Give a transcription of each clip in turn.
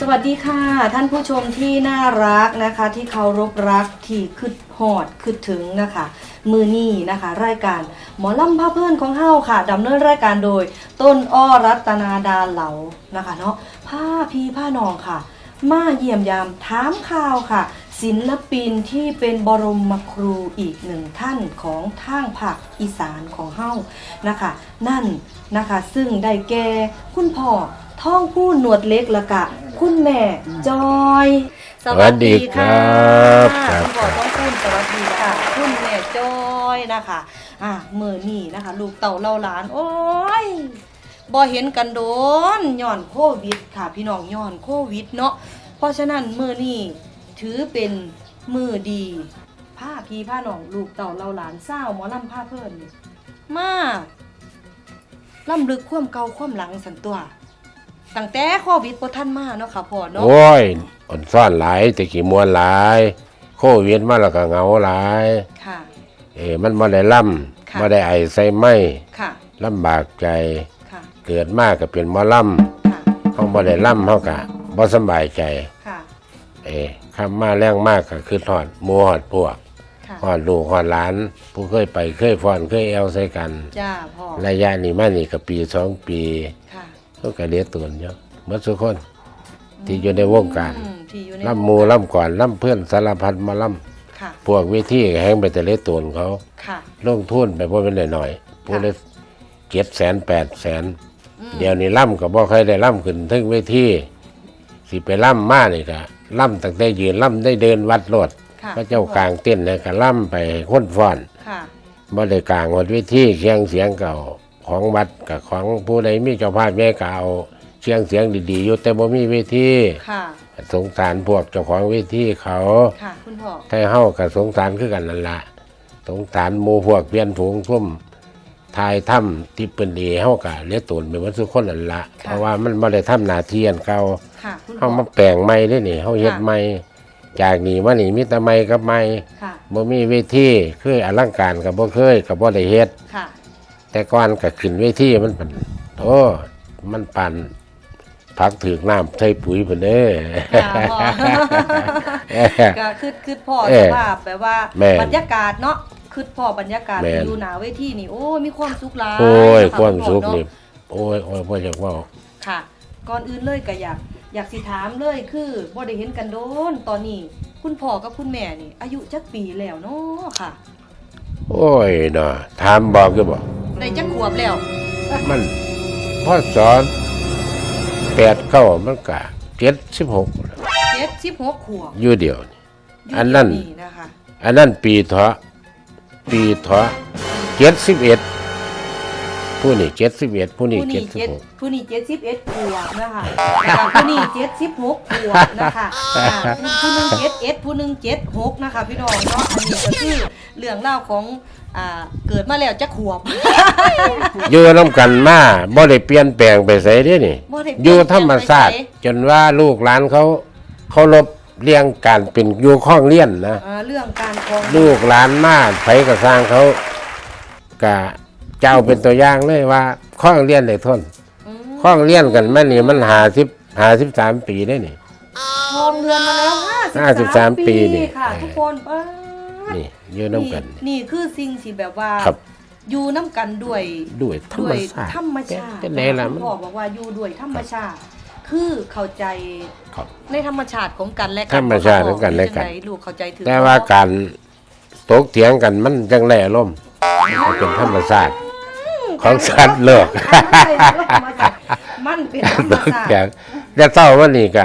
สวัสดีค่ะ ท่านผู้ชมที่น่ารักนะคะ ที่เคารพรักที่คืดหอดคืดถึงนะคะ มือนี่นะคะ รายการหมอลำพาเพื่อนของเฮาค่ะดำเนินรายการโดย ต้นอ้อรัตนาดาเหลานะคะเนาะผ้าพีผ้านองค่ะ มาเยี่ยมยามถามข่าวค่ะ ศิลปินที่เป็นบรมครูอีกหนึ่งท่านของทางภาคอีสานของเฮานะคะ นั่นนะคะซึ่งได้แก่คุณพ่อ ท่องผู้หนวดเล็กและกะ คุณแม่จอย สวัสดีครับครับคุณพ่อต้องพูดสวัสดีค่ะ คุณแม่จอยนะคะอะมือนี่นะคะ ลูกเต่าเล่าหลาน โอ้ยบ่เห็นกันโดนย้อนโควิด ค่ะ พี่น้องย้อนโควิดเนาะเพราะฉะนั้นมือนี้ถือเป็นมือดีผ้าพี่ผ้าน้องลูกเต่าเราหลานเศร้าวหมอลำผ้าเพิ่นนี่มาล่ำลึกความเก่าความหลังสันตัว ตั้งแต่โควิดบ่ทันมาเนาะค่ะพ่อเนาะโอ้ยอ่อนซ่อนหลายแต่กี่มวนหลาย โควิดมาแล้วก็เหงาหลาย ค่ะ เอ้มันบ่ได้ล่ำค่ะบ่ได้ไอใส่ไหมค่ะ ลำบากใจ ค่ะ เกิดมากก็เป็นหมอล่ค่ะำเฮาบ่ได้ล่ำเฮาก็บ่สำบายใจ ค่ะ เอ้คำมาแรงมากก็คือทอดหมู่ฮอดพวกค่ะฮอดลูกฮอดหลาน ผู้เคยไปเคยฟ้อนเคยแอวใส่กัน จ้าพ่อระยะนี้มานี่ก็ปีสองปี ค่ะก็กระเดียตนเยอะหมดทุกคนที่อยู่ในวงการอืมที่อยู่ในล่ำหมูล่ำก่อนล่ำเพื่อนสารพัดมาล่ค่ะำพวกวิธีแห้งไปแต่เละตัวเขา ค่ะ ลงทุนไปพวกเป็นหน่อยๆพวกเลยเจ็ดแสนแปดแสนอืมเดี๋ยวนี้ล่ำก็บ่ใครได้ล่ำขึ้นถึงเวทีสิไปล่ำมานี่ก็ล่ำตั้งแต่ยืนล่ำได้เดินวัดรถค่ะ พระเจ้ากลางเต้นเลยก็ล่ำไปค้นฟ้อนค่ะ บ่ได้กลางวัดเวทีเชียงเสียงเก่า ของวัดกับของผู้ใดมีเจ้าภาพแม่ก็เอาเชียงเสียงดีๆอยู่แต่บ่มีเวทีค่ะ สงสารพวกเจ้าของเวทีเขาค่ะ คุณพ่อ ไทเฮากับสงสารคือกันนั่นละสงสารหมู่พวกเพียนฝูงทุ่มทายถ้ำที่เป็นดีเฮากะเลี้ยตูนเป็นวันสุกคนนั่นละเพราะว่ามันบ่ได้ทำหน้าที่อันเก่าค่ะ คุณเฮาพ่อ มาแปลงใหม่ได้นี่เฮาเฮ็ดใหม่จากนี้มานี่มีแต่ใหม่กับใหม่ค่ะ บ่มีเวทีเคยอลังการก็บ่เคยก็บ่ได้เฮ็ด ค่ะ แต่ก่อนก็ขึ้นเวทีมันเป็นโอ้มันปั่นผักถือกน้ำใส่ปุ๋ยเพิ่นเด้อค่ะพ่อก็คือคือพ่อเอ่สอภาพแบบว่าแม่นบรรยากาศเนาะคือพ่อบรรยากาศแม่นอยู่หนาเวทีนี่โอ้ยมีความสุขหลายโอ้ยะความสุขพ่อนี่เาะโอ้ยโอ้ยพ่ออยากเว่าค่ะ ก่อนอื่นเลยก็อยากอยากสิถามเลยคือบ่ได้เห็นกันโดนตอนนี้ คุณพ่อกับคุณแม่นี่ อายุจักปีแล้วเนาะค่ะ โอ้ยเนาะถามบอกก็บอก ได้จักขวบแล้ว มันพ่อสอนแปดเก้ามันกะเจ็ดสิบหกเจ็ดสิบหกขวบอยู่เดียวนี่ยู่อันนั้นเดี๋ยวนะคะอันนั้นปีเถาะปีเถาะเจ็ดสิบเอ็ด ผู้นี่เจ็ดสิบเอ็ดผู้นี่ผู้เจ็นี้ดสิบเจ็ดหก ผู้นี้เจ็ดสิบเอ็ดขวบนะคะแล้วก็ผู้นี้เจ็ดสิบหกขวบนะคะอ่าผู้หนึงเจ็ดเอ็ดผู้หนึงเจ็ดหกนะคะ พี่น้องเนาะอันนี้ก็คือเรื่องเล่าวของอ่าเกิดมาแล้วจะขวบ อยู่น้ำกันมาบ่ได้เปลี่ยนแปลงไปใส่เด้นี่บ่ได้เปลี่ยนอยู่ธรรมชาติไปไส จนว่าลูกหลานเขาเขารบเลี้ยงการเป็นอยู่ข้องเลี้ยนนะ อ่าเรื่องการครอง ลูกหลานมาไผก็สร้างเขากะ เจ้าเป็นตัวอย่างเลยว่าข้องเลี้ยนได้ทนอืมข้องเลี้ยนกันแม่นี่มันหาสิบหาสิบสามปีได้นี่ครองเรือนมาแล้ว53 53ปีปีนี่ค่ะ ทุกคนป้าดนี่อยู่น้ำกัน นี่คือสิ่งที่แบบว่าครับอยู่น้ำกันด้วยด้วยธรรด้วมยชาติธรรมชาติจะไหนล่ะคุมัณนพ่อบอกว่าอยู่ด้วยธรรมชาติ คือเข้าใจครับในธรรมชาติของกันและกัธรรมชาติของกันและกันจังใดลูกเข้าใจถึงแต่ว่าการตกเถียงกันมันจังแหล่ลมณ์มันเป็นธรรมชาติ ของสัตว์โลก มันเป็นธรรมตกชาติเถียงแต่เศร้าวันนี้ก็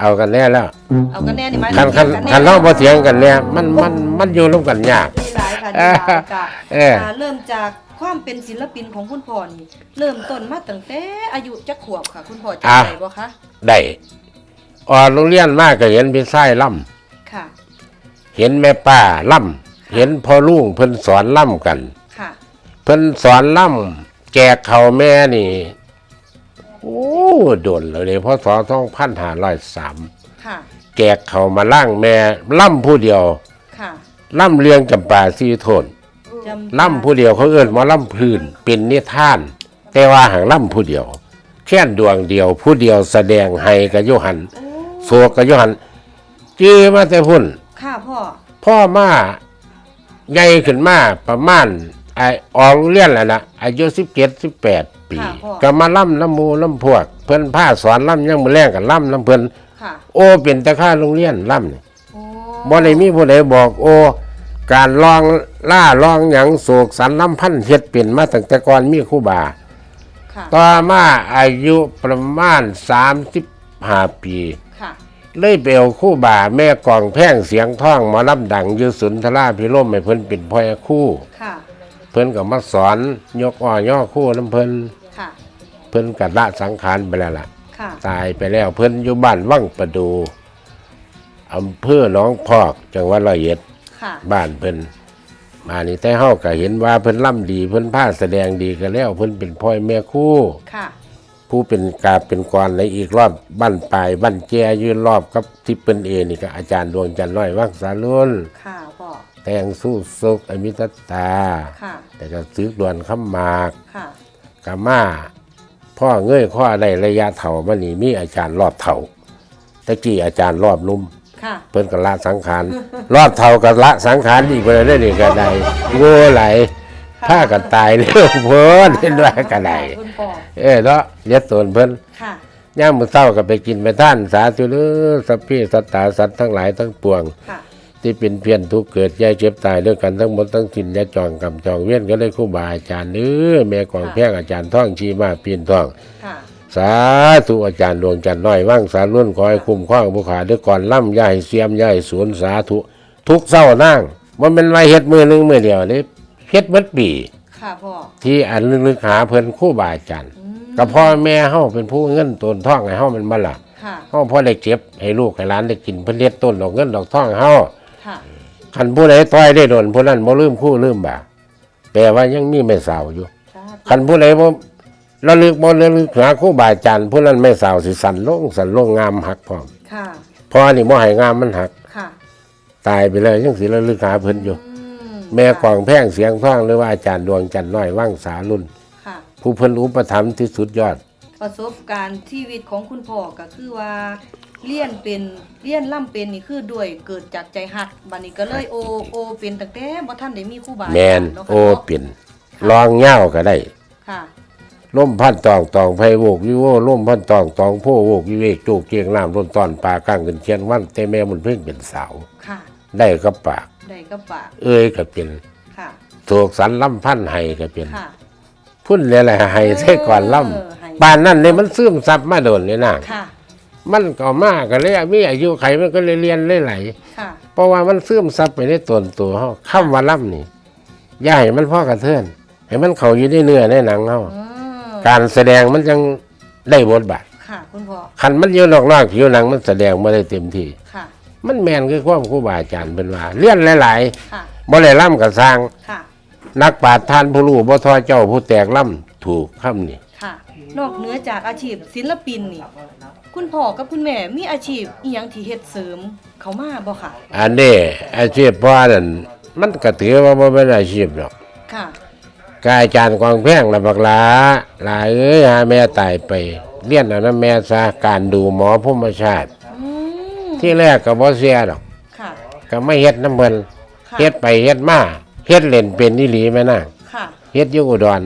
เอากันแน่แล้ว เอากันแน่นี่ไหมคันคันคันเราบ่เถียงกันเนี่ยมันมันมันอยู่ร่วมกันยากมีหลายค่ะมีหลายค่ะเอออ่าเริ่มจากความเป็นศิลปินของคุณพ่อนี่เริ่มต้นมาตั้งแต่อายุจักขวบค่ะ คุณพ่อจำได้บ่คะได้ออกโรงเรียนมากก็เห็นพี่ชายล่ค่ะำเห็นแม่ป้าล่ำเห็นพ่อลุงเพิ่นสอนล่ำกันค่ะ เพิ่นสอนล่ำแจกเขาวแม่นี่ โอ้โดนเลยเลยพศสองพันห้าร้อยสามค่ะ แจกเขาวมาล่างแม่ล่ำผู้เดียวค่ะล่ำเลียงจำปาซีโทนจำล่ำผู้เดียวเขาเอิ้นว่าล่ำพื้นเป็นนิทาน แต่ว่าหางล่ำผู้เดียวแขค่นดวงเดียว ผู้เดียวแสดงให้กับโยหันโศกกับโยหันจื้อมาแต่พุ่นค่ะพ่อพ่อมาใหญ่ขึ้นมาประมาณ ไอออกเรียนแล้วนะอายุสิบเจ็ดสิบแปดปี ค่ะพ่อ ก็มาล่ำน้ำหมูน้ำพวก เพิ่นผ้าสอนล่ำยังมือแรงกับล่ำน้ำเพิ่นค่ะ โอเป็นตะค่าโรงเรียนล่ำนี่โอ้บ่ได้มีผู้ใดบอกโอ การลองล่าลองหยังโศกสันลำพันธ์เฮ็ดเป็นมาตั้งแต่ก่อนมีครูบา ค่ะ ต่อมาอายุประมาณ35ปี ค่ะ เลยเบลคู่บ่าแม่กองแพ่งเสียงท่องหมอลำดังอยืสุนทราพิโรมให้เพิ่นเป็นพ่อคู่ ค่ะ เพิ่นก็มาสอนยกอ่อย่อคู่น้ำเพิ่นค่ะ เพิ่นกัละสังขารไปแล้วล่ะ ค่ะ ตายไปแล้วเพิ่นอยู่บ้านวังประดูอำเภอหนองพอกจังหวัดร้อยเอ็ดค่ะ บ้านเพิ่นมานี่แต่เฮาก็เห็นว่าเพิ่นล่ำดีเพิ่นผ้าแสดงดีก็แล้ว เพิ่นเป็นพ่อแม่คู่ ค่ะ ผู้เป็นกาเป็นกรในอีกรอบบ้านปลายบ้านแจยืนรอบกับที่เปิ้นเอนี่ก็อาจารย์ดวงจันทร์น้อยวังสาลุนค่ะพ่อ แต่งสู้สุกอมิตตา ค่ะแต่ก็ซื้อดวนข้ามหมากค่ะกามาพ่อเงยข้อได้ระยะเถ่ามานี่มีอาจารย์รอบเถ่าตะกี้อาจารย์รอบนุ่ม ค่ะ เพิ่นก็ละสังขาร รอบเท่ากับละสังขารอีกไปได้นี่ก็ได้โง่ไหลถ้ากันตายเรื่องเพิ่นเห็นว่าก็ได้คุณพ่อเอ้เนาะเลียดตนเพิ่นค่ะ ย่ามมื้อเช้าก็ไปกินไปท่านสาธุเด้อสัพเพสัตตาสัตว์ทั้งหลายทั้งปวง ค่ะ ที่เป็นเพียรทุกข์เกิดแย่เจ็บตายด้วยกันทั้งหมดทั้งสิ้นอย่าจองกรรมจองเวียนก็เลยครูบาอาจารย์เด้อแม่กองแพงอาจารย์ท่องชีมาเปลี่ยนท่องค่ะสาธุอาจารย์ดวงจันทร์น้อยว่างสารรุ่นขอให้คุ้มครองผู้ขาด้วยก่อนล่ำย่ายเสียมย่ายสวนสาธุ ทุกเศร้านั่งมันเป็นไว้เฮ็ดมือหนึงมือเดียวนี่เฮ็ดเบิดปีค่ะพ่อที่อันลึกๆหาเพิ่นครู่บาอาจารย์กับพ่อแม่เฮาเป็นผู้เงินต้นท่องให้เฮามันมาล่ะค่ะเฮาพอได้เก็บให้ลูกให้หลานได้กินเพิ่นเฮ็ดต้นดอกเงินดอกทองให้เฮา ค่ะคันผู้ใดต้อยได้โดนผู้นั้นบ่ลืมคู่ลืมบ่าแปลว่ายังมีไม่สาวอยู่สาธุคันผู้ใดบ่ระลึกบ่ระลึกหาครูบาอาจารย์ผู้นั้นไม่สาวสิสั่นลงสั่นลงงามหักพร้อมค่ะพอนี่บ่ให้งามมันหักค่ะ ตายไปเลยยังสิระลึกหาเพิ่นอยู่อืมแม่กองแพงเสียงท่องหรือว่าอาจารย์ดวงจันทร์น้อยว่างสารุ่นค่ะผู้เพิ่นอุปถัมภ์ที่สุดยอด ประสบการณ์ชีวิตของคุณพ่อก็คือว่า เลี้ยนเป็นเลี้ยนล่ำเป็นนี่คือด้วยเกิดจากใจหักบัดนี้ก็เลยโอโอเป็นตั้งแต่บ่ทันได้มีครูบาอาแมจารนย์เนาะโอค่ะเนาะเป็นลองเหย้าก็ได้ค่ะ ล่มพันตองตองไพโวกวิโวล่มพันตองตองโพโวกวิเวกจูกเกียงน้ำร่นตอนปลาก้างขึ้นเชียนวันแต่แม่มันเพิ่งเป็นสาวค่ะ ได้กับปาก ได้ก็ปากเอ้ยก็เป็นค่ะ โศกสันลำพันไห้ก็เป็น ค่ะ พุ่นเลยแหละไห้ใส่ก่อนล่เออให้ำป่านนั้นเนี่ยมันซึมซับมาโดนเลยนะค่ะ มันก็มากก็เลยมีอายุไขมันก็เลยเรียนเลยไหลค่ะ เพราะว่ามันซึมซับไปในตนตัวเขาคำว่าล่ำนี่อย่าให้มันพ่อกระเทือนให้มันเข้าอยู่ในเนื้อในหนังเขาอืมการแสดงมันยังได้บทบาทค่ะ คุณพ่อ คันมันอยู่นอกๆผิวหนังมันแสดงไม่ได้เต็มที่ ค่ะ มันแมนคือความครูบาอาจารย์เป็นว่าเลี้ยนหลายค่ะ ๆบ่ได้ล่ำกับสร้าง ค่ะ นักปราชญ์ทานผู้รู้บ่ทอเจ้าผู้แตกล่ำถูกคำนี่ค่ะ นอกเหนือจากอาชีพศิลปินนี่ คุณพ่อกับคุณแม่มีอาชีพอีหยังที่เฮ็ดเสริมเขามาบ่ค่ะ อันนี้อาชีพพ่อนั่นมันก็ถือว่าบ่เป็นอาชีพหรอกค่ะ กายจานกองแพงละบักหลาหลายเอ้ยหาแม่ตายไปเลี้ยนเอาน้ำแม่ซะการดูหมอภูมิชาติ อืมที่แรกก็บ่เสียดอก ค่ะ ก็ไม่เฮ็ดน้ำเพิ่นค่ะ เฮ็ดไปเฮ็ดมาเฮ็ดเล่นเป็นอีหลีแม่นางค่ะ เฮ็ดอยู่อุดร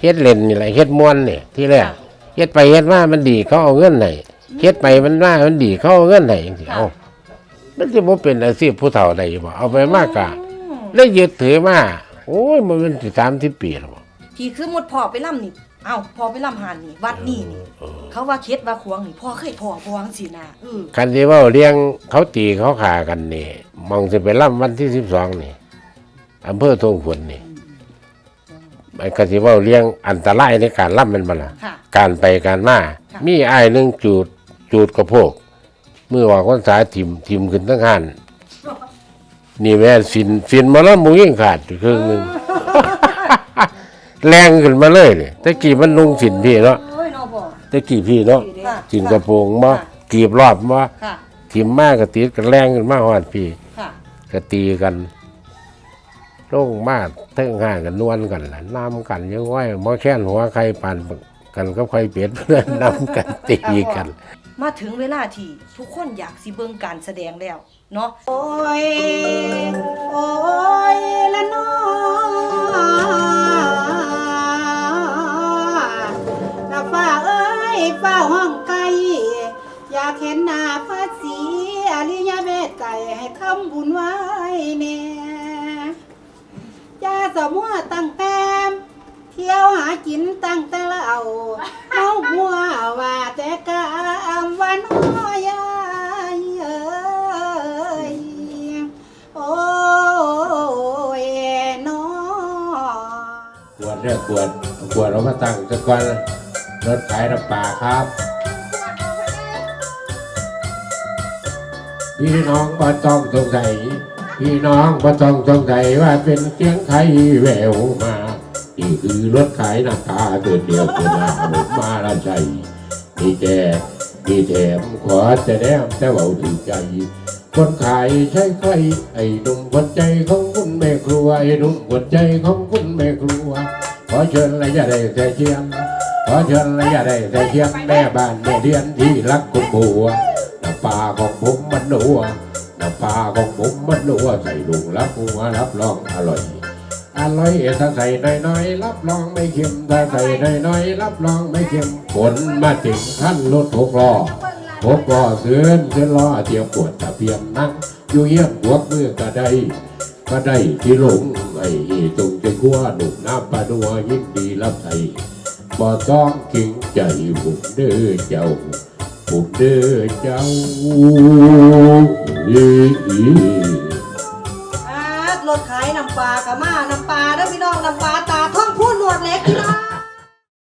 เฮ็ดเล่นนี่แหละเฮ็ดม่วนนี่ที่แรกค่ะเฮ็ดไปเฮ็ดมามันดีเขาเอาเงินให้เฮ็ดไปมันมามันดีเขาเอาเงินให้จังซี่ค่ะเอ้ามันสิบ่เป็นอาชีพผู้เฒ่าได้บ่เอาไปมากกะอืมแล้วยึดถือมาโอ้ยมันเป็นสิ30ปีแล้วบ่ที่คือหมดพ่อไปล่ำนี่เอ้าพ่อไปล่ำหานนี่วัดนี่นี่เขาว่าเคล็ดว่าควงนี่พ่อเคยพ่อพวงสินะเออคันที่เว้าเลี้ยงเขาตีเขาขากันนี่มองสิไปล่ำวันที่12นี่อำเภอทงผลนี่ ไอ้คันที่เว้าเลี้ยงอันตรายในการล่ำมันบ่ล่ะค่ะ การไปการมา ค่ะ มีอ้ายหนึงจูดจูดกระโพกมือว่าคนสาทิมทิมขึ้นทั้งหันนี่แม่นฟินฟินมาแล้วมุยิ่งขาดอยู่ครึ่งหนึง แรงขึ้นมาเลยเนี่ยตะกี้มันลงฟินพี่เนาะโอ้ยน้องพ่อตะกี้พี่เนาะ ค่ะ จินกระโปรงมาค่ะกีบรอบมาค่ะ ทิมมากกะตีกันแรงขึ้นมาหอดพี่ค่ะกะตีกัน ลงมาเทิงห่างกันนวลกันล่ะน้ำกันยังไงหมอแค้นหัวใครปานกันก็ใค่อยเปลี่ยนเพื่อนนำกันตีกัน มาถึงเวลาที่ทุกคนอยากสิเบิ่งการแสดงแล้วเนาะโอ้ยโอ้ยละน้อละฝ้าเอ้ยฝ้าห้องไกลอยากเห็นหน้าพระศรีอริยเมตไตรให้ทำบุญไว้แน่อย สมัวตั้งแต้มเที่ยวหากินตั้งแต่ละเอาเอาหัวว่าแต่กามวันน้อยายเอ้ยโอ้ยน้อกวดเรียกกวดกวดเราก็ตั้งจะก่อนรถขายน้ำปลาครับพี่น้องบ่ต้องสงสัย พี่น้องบ่ต้องสงสัยว่าเป็นเสียงใครแววมานี่คือรถขายน้ำปลาตัวเดียวตัวหนาผมมาละใจมีแจกมีแถมขอจะแนมแต่เว่าถึงใจ คนขายใช้ไฟไอ้หนุ่มคนใจของคุณแม่ครัวไอ้หนุ่มคนใจของคุณแม่ครัว ขอเชิญระยะได้แต่เชียงขอเชิญระยะได้แต่เชียงแม่บ้านแม่เดียนที่รักคุณบัวน้ำปลาของผมมันนัว น้ำปลาของผมมันนัวใส่ลุงรับหัวรับรองอร่อยอร่อยถ้าใส่น้อยๆรับรองไม่เค็มถ้าใส่น้อยๆรับรองไม่เค็มผลมาถึงขั้นรถหกล้อหกล้อเสื่อนเสื่อนล้อเตียมปวดตะเพียมนั่งอยู่เยี่ยมหัวมือก็ได้ก็ได้ที่หลงไอ้ตรงจะกั้วหนุ่มน้ำปลาดัวยินดีรับใส่บ่ต้องกิงใจบุกเด้อเจ้า บุกเด้อเจ้าอีอีอรถขายน้ำปลากะมาน้ำปลาเด้อ